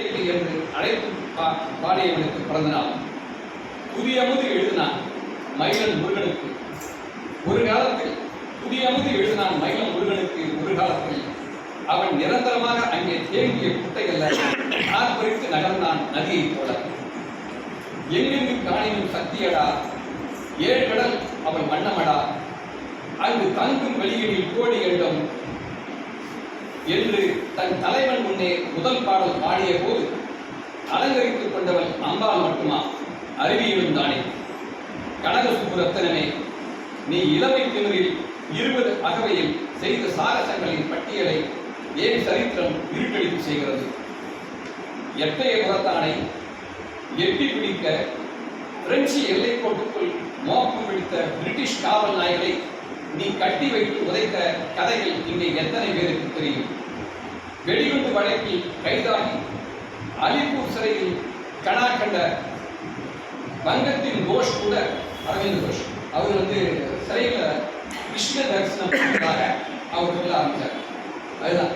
என்று அழைத்து பா- பாடியவனுக்கு பிறந்த நாள் புதிய அமுது எழுதினான் மயிலன் முருகனுக்கு. ஒரு காலத்தில் புதிய அமுது எழுதினான் மயிலன் முருகனுக்கு ஒரு காலத்தில். அவன் நிரந்தரமாக அங்கே தேங்கிய குட்டைகள்ல நாற்பறித்து நகர்ந்தான் நதியைப் போல. எங்கெங்கு காணினும் சக்தியடா ஏழு கடல் அவள் வண்ணமடா அங்கு தங்கும் வெளியினில் கோடி எண்டம் என்று தன் தலைவன் முன்னே முதல் பாடல் பாடிய போது அலங்கரித்துக் கொண்டவன் அம்பாள் மட்டுமா? அறிவியலும் தானே. கனக சுப்புரத்தனமே நீ இளமை திமிரில் இருபது அகவையில் செய்த சாகசங்களின் பட்டியலை ஏன் சரித்திரம் இருட்டடிப்பு செய்கிறது? எட்டைய புறத்தானை எட்டி பிடிக்க பிரெஞ்சு எல்லைக்கோட்டுக்குள் மோப்பம் பிடித்த பிரிட்டிஷ் காவல் நாய்களை நீ கட்டி வைத்து உதைத்த கதைகள் இங்கே எத்தனை பேருக்கு தெரியும்? வெடிகுண்டு வழக்கில் கைதாகி அலிப்பூர் சிறையில் கணா கண்ட வங்கத்தின் கோஷ் கூட அரவிந்த் கோஷ். அவர் வந்து சிறையில் கிருஷ்ண தரிசனம் அவர் சொல்ல ஆரம்பித்தார் அதுதான்.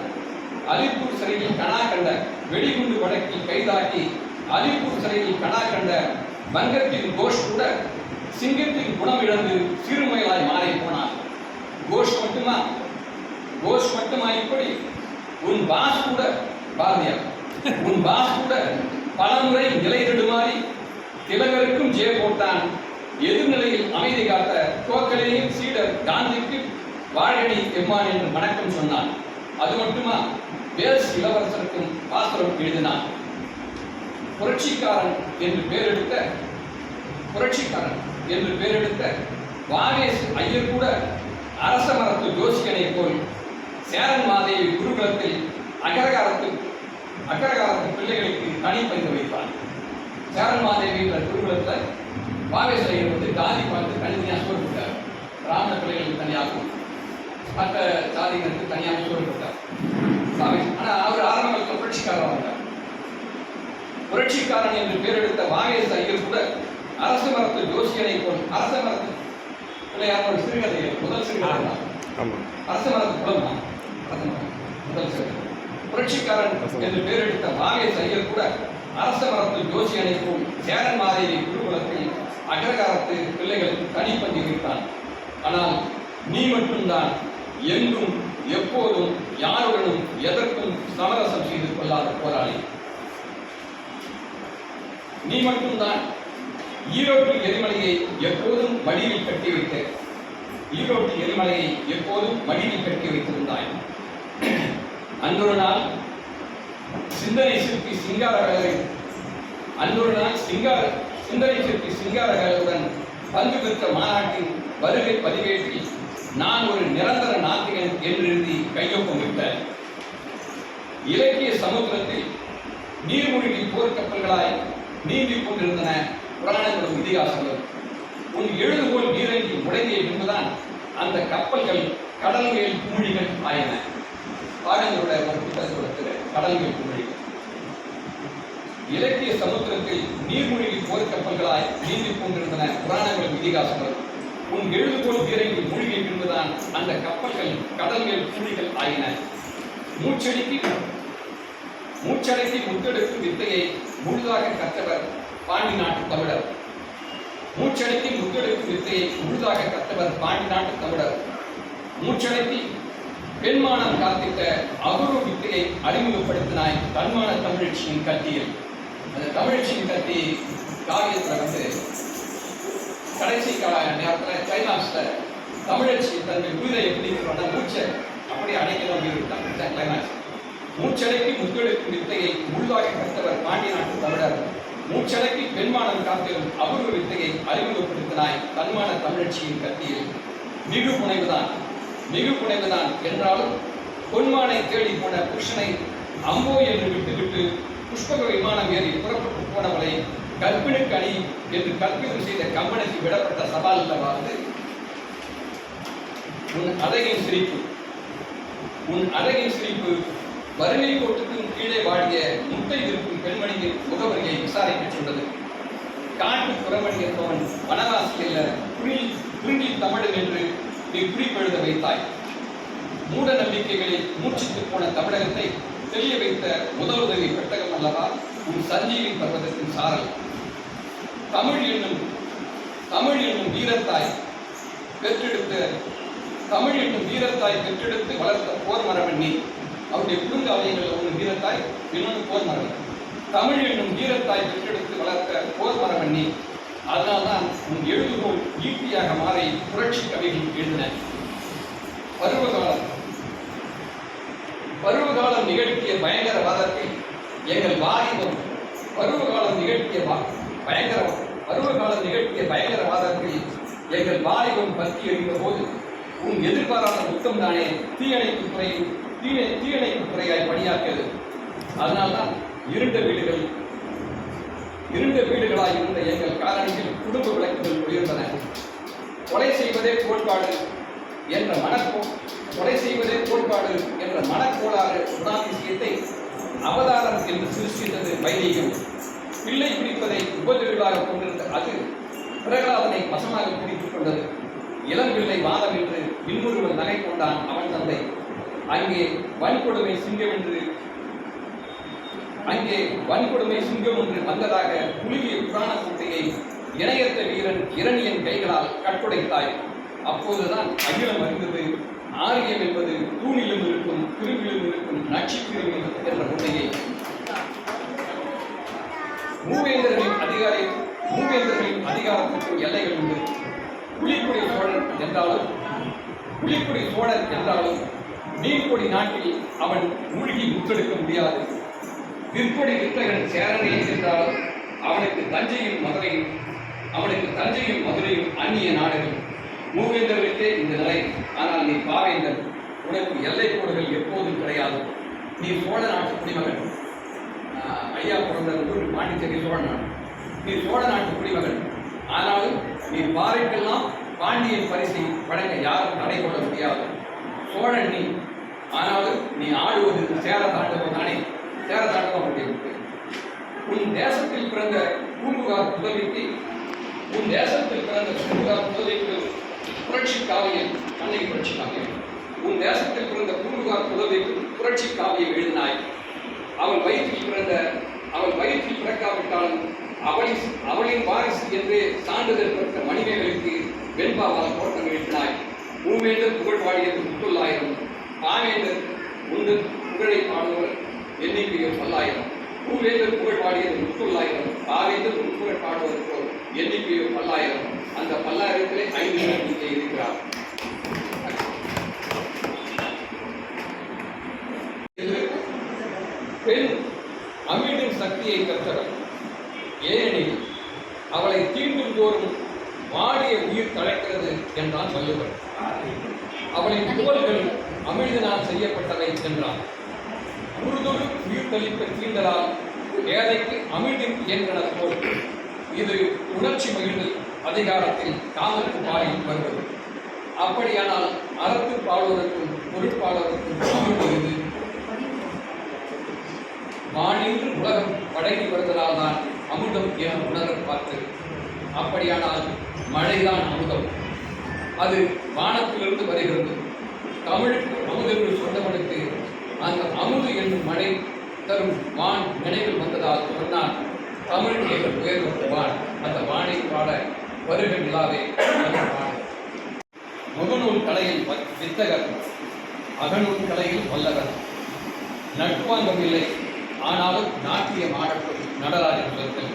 அலிப்பூர் சிறையில் கணா கண்ட வெடிகுண்டு வழக்கில் கைதாகி அலிப்பூர் சிறையில் கணா கண்ட வங்கத்தின் கோஷ் கூட சிங்கத்தின் குணம் இழந்து சிறுமையலாய் மாறி போனார். கோஷ் மட்டுமா? கோஷ் மட்டுமா இப்படி? உன் பாஸ் கூட பாரதியார் உன் பாஸ் கூட பலமுறை நிலை நெடுமாறி திலகருக்கும் ஜெய போட்டான். எதிர்நிலையில் அமைதி காத்த கோக்கலையின் சீடர் காந்திக்கு வாழடி எம்மான் என்று வணக்கம் சொன்னான். அது மட்டுமா? வேல்ஸ் இளவரசருக்கும் பாஸ்கரம் எழுதினான். புரட்சிக்காரன் என்று பெயரெடுத்த புரட்சிக்காரன் என்று பெயரெடுத்த வாவேஸ் ஐயர் கூட அரச மரத்து ஜோசியனை போய் சேரன் மாதேவி குருகுலத்தில் அகரகாரத்து அகரகாரத்து பிள்ளைகளுக்கு தனி பங்கு வைப்பார். சேரன் மாதேவி என்ற குருகுலத்தில் வாவேஸ் ஐயர் வந்து ஜாதி பார்த்து தனித்தனியாக சோறு போட்டார். பிராமண பிள்ளைகளுக்கு தனியாகவும் மற்ற ஜாதிகளுக்கு தனியாக சோறு வாவேஸ் ஆனால் அவர் ஆரம்பத்தில் புரட்சிக்காரராக வந்தார் புரட்சிக்காரன் என்று பெயரெடுத்த வாகேஸ் ஐயர் கூட அரச மரத்து ஜோசியனை போல் அரச மரத்து பிள்ளையார் ஒரு சிறுகதை முதல் சிறுகதை அரச மரத்து குலம் தான் முதல் சிறுகதை. புரட்சிக்காரன் என்று பெயரெடுத்த வாகேஸ் சையர் கூட அரச மரத்தில் ஜோசி அணைக்கும் சேரன் மாதேவி குருகுலத்தில் அகரகாரத்து பிள்ளைகளுக்கு தனிப்பங்கு வைத்தான். ஆனால் நீ மட்டும்தான் எங்கும் எப்போதும் யாருடனும் எதற்கும் சமரசம் செய்து கொள்ளாத போராளி. நீ மட்டும்தான் ஈரோட்டு எரிமலையை எப்போதும் வடிவில் கட்டி வைத்த ஈரோட்டு எரிமலையை எப்போதும் வடிவில் கட்டி வைத்திருந்தாய். அன்றொரு நாள் சிந்தனை சிற்பி சிங்காரகலை அன்றொரு நாள் சிங்கார சிந்தனை சிற்பி சிங்காரகலுடன் பங்கு பெற்ற மாநாட்டின் வருகை பதிவேற்றி நான் ஒரு நிரந்தர நாத்திகன் என்று எழுதி கையொப்பமிட்டார் இலக்கிய சமுத்திரத்தில் நீர்மூழ்கி போர்க்கப்பல்களாய் நீந்திக் கொண்டிருந்தன புராணங்களும் இதிகாசங்களும். உன் எழுதுகோல் நீரங்கி முடங்கிய பின்புதான் அந்த கப்பல்கள் கடல் மேல் குமிழிகள் ஆயின பாடங்களோட ஒரு கடல் மேல் குமிழிகள் இலக்கிய சமுத்திரத்தில் நீர்மூழ்கி போர்க்கப்பல்களாய் நீந்தி கொண்டிருந்தன புராணங்களும் இதிகாசங்களும் உன் எழுதுகோல் நீரங்கி மூழ்கி இருந்துதான் அந்த கப்பல்கள் கடல் மேல் குமிழிகள் ஆயின. மூச்சடிக்கு மூச்சடக்கி முத்தெடுக்கும் வித்தையை முழுதாக கற்றவர் பாண்டி நாட்டு தமிழர். மூச்சடக்கி முத்தெடுக்கும் வித்தையை முழுதாக கற்றவர் பாண்டி நாட்டு தமிழர். மூச்சடக்கி பெண்மானம் காத்திட்ட அபூர்வ வித்தையை அறிமுகப்படுத்தினாய் தன்மான தமிழச்சியின் கத்தியில். அந்த தமிழச்சியின் கத்தி காவியத்தில் வந்து கடைசி கா நேரத்தில் கிளைமாக்ஸில் தமிழச்சி தன்னுடைய உயிரை எப்படி மூச்சை அப்படி அடைக்கணும் அப்படின்னு கிளைமாக்ஸ் மூச்சடைக்கு முத்தெடுக்கும் வித்தையை உள்வாகி கற்றவர் பாண்டிய நாட்டு தமிழர். மூச்சடைக்கு பெண்மானம் காத்திரும் அபூர்வ வித்தையை அறிமுகப்படுத்தினாய் தன்மான தமிழச்சியின் கத்தியில். மிகு புனைவுதான் மிகு புனைவுதான் என்றாலும் பொன்மானை தேடி போன புருஷனை அம்போ என்று விட்டுவிட்டு புஷ்பக விமானம் ஏறி புறப்பட்டு போனவளை கற்பிணுக்கு அணி என்று கற்பிதம் செய்த கம்பனுக்கு விடப்பட்ட சவால் அல்லவாது உன் அழகின் சிரிப்பு. உன் அழகின் சிரிப்பு வறுமை கோட்டுக்கும் கீழே வாடிய முட்டை இருக்கும் பெண்மணியின் முகவரியை விசாரிக்கச் சொன்னது காட்டு புறமணி என்பவன் வனவாசி அல்ல குறி தமிழன் என்று நீ குறிப்பெழுத வைத்தாய். மூட நம்பிக்கைகளில் மூச்சுக்கு போன தமிழகத்தை தெரிய வைத்த முதலுதவி பெட்டகம் அல்லவா? உன் சஞ்சீவி பர்வதத்தின் சாரல். தமிழ் என்னும் தமிழ் என்னும் வீரத்தாய் பெற்றெடுத்த தமிழ் என்னும் வீரத்தாய் பெற்றெடுத்து வளர்த்த போர் மரபன் நீ. அவருடைய குறுங்காவியங்கள் ஒன்று வீரத்தாய் இன்னொன்று போர் மரபன். தமிழ் என்னும் வீரத்தாய் பெற்றெடுத்து வளர்த்த போர் மரபன் நீ. அதனால்தான் உன் எழுதுகோள் ஈட்டியாக மாறி புரட்சி கவிகள் எழுதின பருவகாலம். பருவகாலம் நிகழ்த்திய பயங்கரவாதத்தை எங்கள் வாரிதம் பருவகாலம் நிகழ்த்திய பயங்கர பருவகாலம் நிகழ்த்திய பயங்கரவாதத்தில் எங்கள் வாலிபம் பற்றி எழுந்த போது உன் எதிர்பாராத முத்தம் தானே தீயணைப்பு துறையில் தீ தீயணைப்பு துறையாய் பணியாற்றியது. அதனால்தான் இருண்ட வீடுகள் இருண்ட வீடுகளாய் இருந்த எங்கள் காலனியில் குடும்ப விளக்குகள் உயர்ந்தன கொலை செய்வதே கோட்பாடு என்ற மனக்கோ கொலை செய்வதே கோட்பாடு என்ற மனக்கோளாறு குணாதிசயத்தை அவதாரம் என்று சிருஷ்டித்தது வைதீகம். பிள்ளை பிடிப்பதை உபதொழிலாக கொண்டிருந்த அது பிரகலாதனை வசமாக பிடித்துக் கொண்டது. இளம்பிள்ளை வாதம் என்று இன்னொருவன் நகை கொண்டான் அவன் தந்தை. அங்கே வன்கொடுமை சிங்கம் என்று அங்கே வன்கொடுமை சிங்கம் ஒன்று வந்ததாக புலிகிய புராண குட்டையை இணையத்த வீரன் இரணியன் கைகளால் கட்டுடைத்தாய் அப்போதுதான் அகிலம் அறிந்தது. ஆரியம் என்பது தூணிலும் இருக்கும் திருவிலும் இருக்கும் நட்சத்திரம் என்ற உண்மையை. மூவேந்தர்களின் அதிகாரி மூவேந்தர்களின் அதிகாரத்திற்கும் எல்லைகள் உண்டு. புலிக்குடி சோழன் என்றாலும் புலிக்குடி சோழன் என்றாலும் மீன்கொடி நாட்டில் அவன் மூழ்கி முத்தெடுக்க முடியாது. விற்படி வித்தகன் சேரனை சென்றால் அவனுக்கு தஞ்சையும் மதுரையும் அவனுக்கு தஞ்சையும் மதுரையும் அந்நிய நாடுகள். மூவேந்தர்களுக்கே இந்த நிலை. ஆனால் நீ பாவேந்தன் உனக்கு எல்லை கோடுகள் எப்போதும் கிடையாது. நீ சோழ நாட்டு குடிமகன். ஐயா பிறந்த ஊர் பாண்டிச்சேரி சோழ நாடு நீ சோழ நாட்டு குடிமகன். ஆனாலும் நீ பாறைக்கெல்லாம் பாண்டியன் பரிசை வழங்க யாரும் தடை கொள்ள முடியாது. சோழன் நீ. ஆனாலும் நீ ஆடுவது சேர தானே தானே தாண்டவம் உன் தேசத்தில் பிறந்த பூம்புகார் புதவிக்கு உன் தேசத்தில் பிறந்த பூம்புகார் புதவிக்கு புரட்சி காவியம் அன்னை புரட்சி காவியம். உன் தேசத்தில் பிறந்த பூம்புகார் புதவிக்கு புரட்சி காவியம் எழுதினாய். அவள் வயிற்றில் பிறந்த அவள் வயிற்றில் பிறக்காவிட்டாலும் அவளின் அவளின் வாரிசு என்று சான்றிதழ் பெற்ற மணிமேகலுக்கு வெண்பாவால் கோட்டம் எழுதினாய். பூமேந்தர் புகழ் பாடியது முத்துள்ளாயிரம் பாமேந்தர் உண்டு புகழை பாடுவர் எண்ணிக்கையோ பல்லாயிரம் பூவேந்தர் புகழ் பாடியது முத்துள்ளாயிரம் பாவேந்தர் உன் பாடுவது போல் எண்ணிக்கையோ பல்லாயிரம் அந்த பல்லாயிரத்திலே ஐந்து எண்ணிக்கை இருக்கிறார். பெண் அமிழின் சக்தியை கற்றவர் ஏனெனில் அவளை தீண்டும் தோறும் வாடிய உயிர் தழைக்கிறது என்றான் வள்ளுவர். அவளின் புகழ்கள் அமிழ்தினால் செய்யப்பட்டவை என்றான். உருதொரு உயிர் தளிப்ப தீண்டலால் ஏழைக்கு அமிழ்தின் போல். இது உணர்ச்சி மகிழ்தல் அதிகாரத்தில் காதலுக்கு பாடியில் வருவது அப்படியானால் அறத்து பாடுவதற்கும் பொருட்பாளருக்கும் அமிழ்து வானின்று உலகம் பழகி வருவதால் தான் அமுதம் என உணர பார்த்து. அப்படியானால் மழைதான் அமுதம். அது வானத்திலிருந்து வருகிறது. தமிழுக்கு அமுதென்று சொன்னவனுக்கு அந்த அமுது என்னும் மழை தரும் வான் நினைவில் வந்ததால் சொன்னான் தமிழ் பெயர் உயர்ந்த வான் அந்த வானை பாட வருக நிலாவே முகநூல் கலையில் வித்தகர் அகநூல் கலையில் வல்லவர். நட்பாங்கம் இல்லை ஆனாலும் நாட்டியம் ஆடப்படும் நடராஜன் சொற்கள்